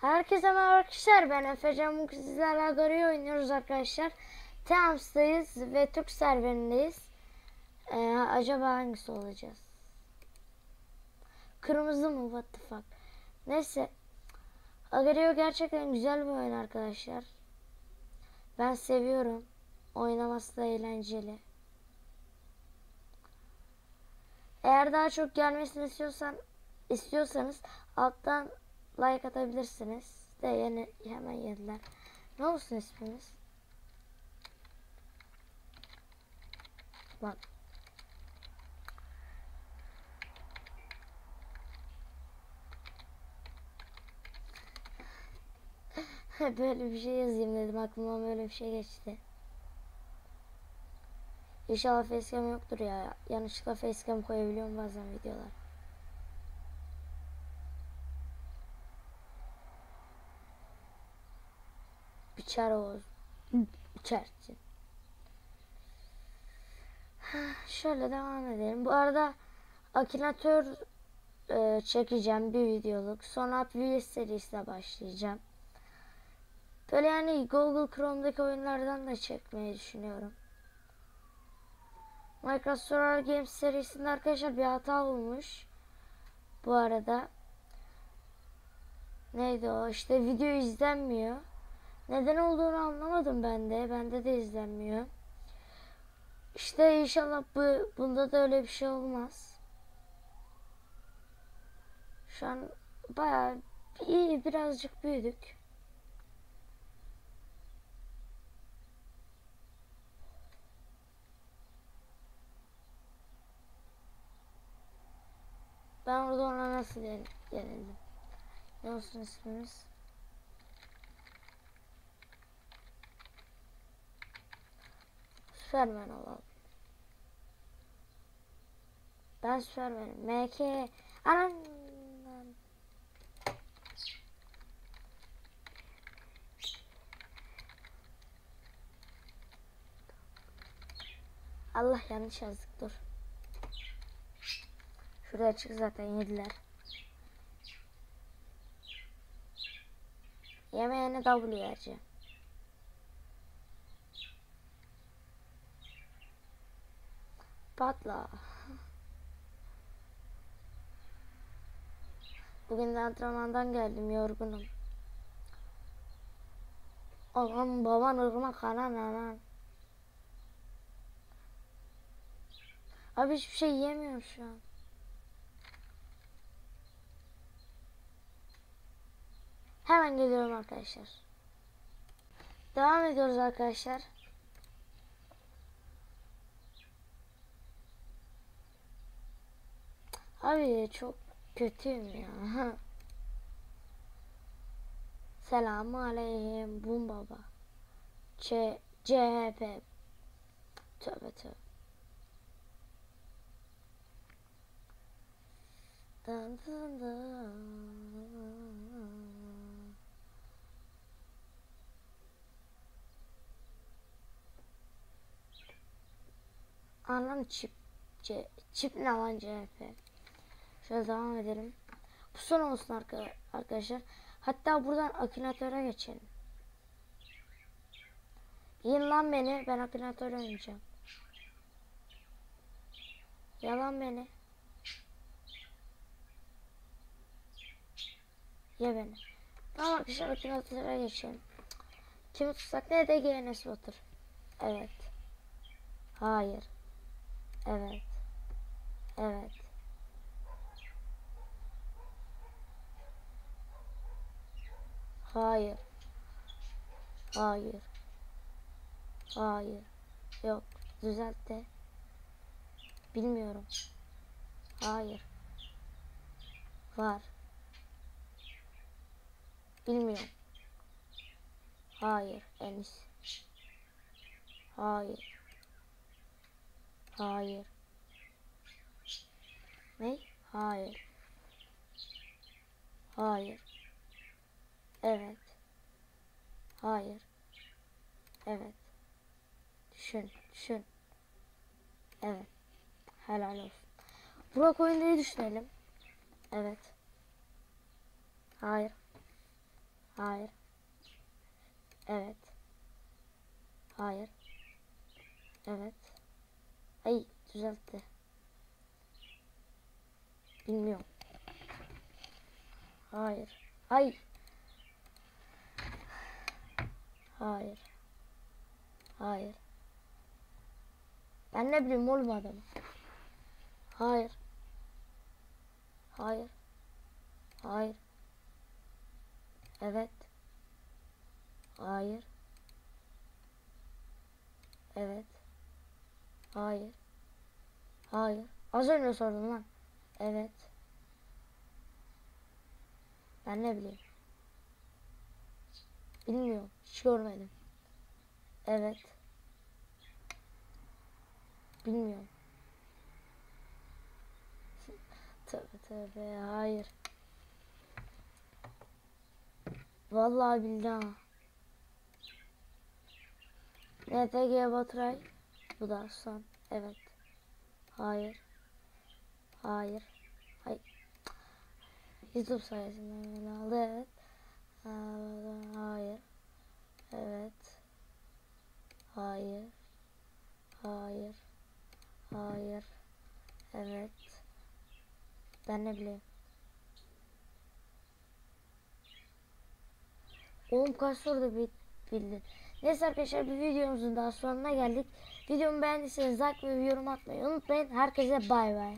Herkese merhaba arkadaşlar ben Efecan bugün sizlerle Agari'yi oynuyoruz arkadaşlar. Teams'tayız ve Türk serverindeyiz. Ee, acaba hangisi olacağız? Kırmızı mı? What the fuck? Neyse. Agario gerçekten güzel bir oyun arkadaşlar. Ben seviyorum. Oynaması da eğlenceli. Eğer daha çok gelmesini istiyorsan istiyorsanız alttan like atabilirsiniz. De yeni hemen yediler. Ne olsun isminiz? Bak. böyle bir şey yazayım dedim. Aklıma böyle bir şey geçti. İnşallah facecam yoktur ya. Yanlışlıkla facecam koyabiliyorum bazen videolar. Biçer Oğuz. Biçersin. Şöyle devam edelim. Bu arada Akinator e, çekeceğim bir videoluk. Sonra Vs serisine başlayacağım. Böyle yani Google Chrome'daki oyunlardan da çekmeyi düşünüyorum. Minecraft Survival Games serisinde arkadaşlar bir hata olmuş. Bu arada. Neydi o? İşte video izlenmiyor. Neden olduğunu anlamadım ben de. Bende de izlenmiyor. İşte inşallah bu bunda da öyle bir şey olmaz. Şu an bayağı iyi birazcık büyüdük. Ben orada ona nasıl yen- yenildim? Ne olsun ismimiz? Süpermen olalım. Ben Süpermen'im. MK. Anam. Allah yanlış yazdık dur. Şuraya açık zaten yediler. Yemeğini W vereceğim. Patla. Bugün de antrenmandan geldim yorgunum. Ağam baban ırmak anan anan. Abi hiçbir şey yiyemiyorum şu an. Hemen geliyorum arkadaşlar. Devam ediyoruz arkadaşlar. Abi çok kötüyüm ya. Selamun aleyhim bum baba. Ç CHP. Tövbe tövbe. Dın dın dın. Anam çip. Çip ne lan CHP. Şöyle devam edelim. Bu son olsun arka- arkadaşlar. Hatta buradan akinatöre geçelim. Yiyin lan beni. Ben akinatöre oynayacağım. Yalan beni. Ye beni. Tamam arkadaşlar akinatöre geçelim. Kimi tutsak ne de GNS Water. Evet. Hayır. Evet. Evet. Hayır. Hayır. Hayır. Yok. Düzelt de. Bilmiyorum. Hayır. Var. Bilmiyorum. Hayır. Enis. Hayır. Hayır. Ne? Hayır. Hayır. Evet. Hayır. Evet. Düşün, düşün. Evet. Helal olsun. Burak oyundayı düşünelim. Evet. Hayır. Hayır. Evet. Hayır. Evet. Ay düzeltti. Bilmiyorum. Hayır. Hayır. Hayır. Hayır. Ben ne bileyim oğlum adamı. Hayır. Hayır. Hayır. Evet. Hayır. Evet. Hayır. Hayır. Az önce sordum lan. Evet. Ben ne bileyim. Bilmiyorum. Hiç görmedim. Evet. Bilmiyorum. Tövbe tövbe hayır. Vallahi billahi. NTG Baturay. Bu da son. Evet. Hayır. Hayır. Hayır. YouTube sayesinde beni aldı. Evet. Hayır. Evet. Hayır. Hayır. Hayır. Evet. Ben ne bileyim. Oğlum kaç soruda bildin. Neyse arkadaşlar bir videomuzun daha sonuna geldik. Videomu beğendiyseniz like ve yorum atmayı unutmayın. Herkese bay bay.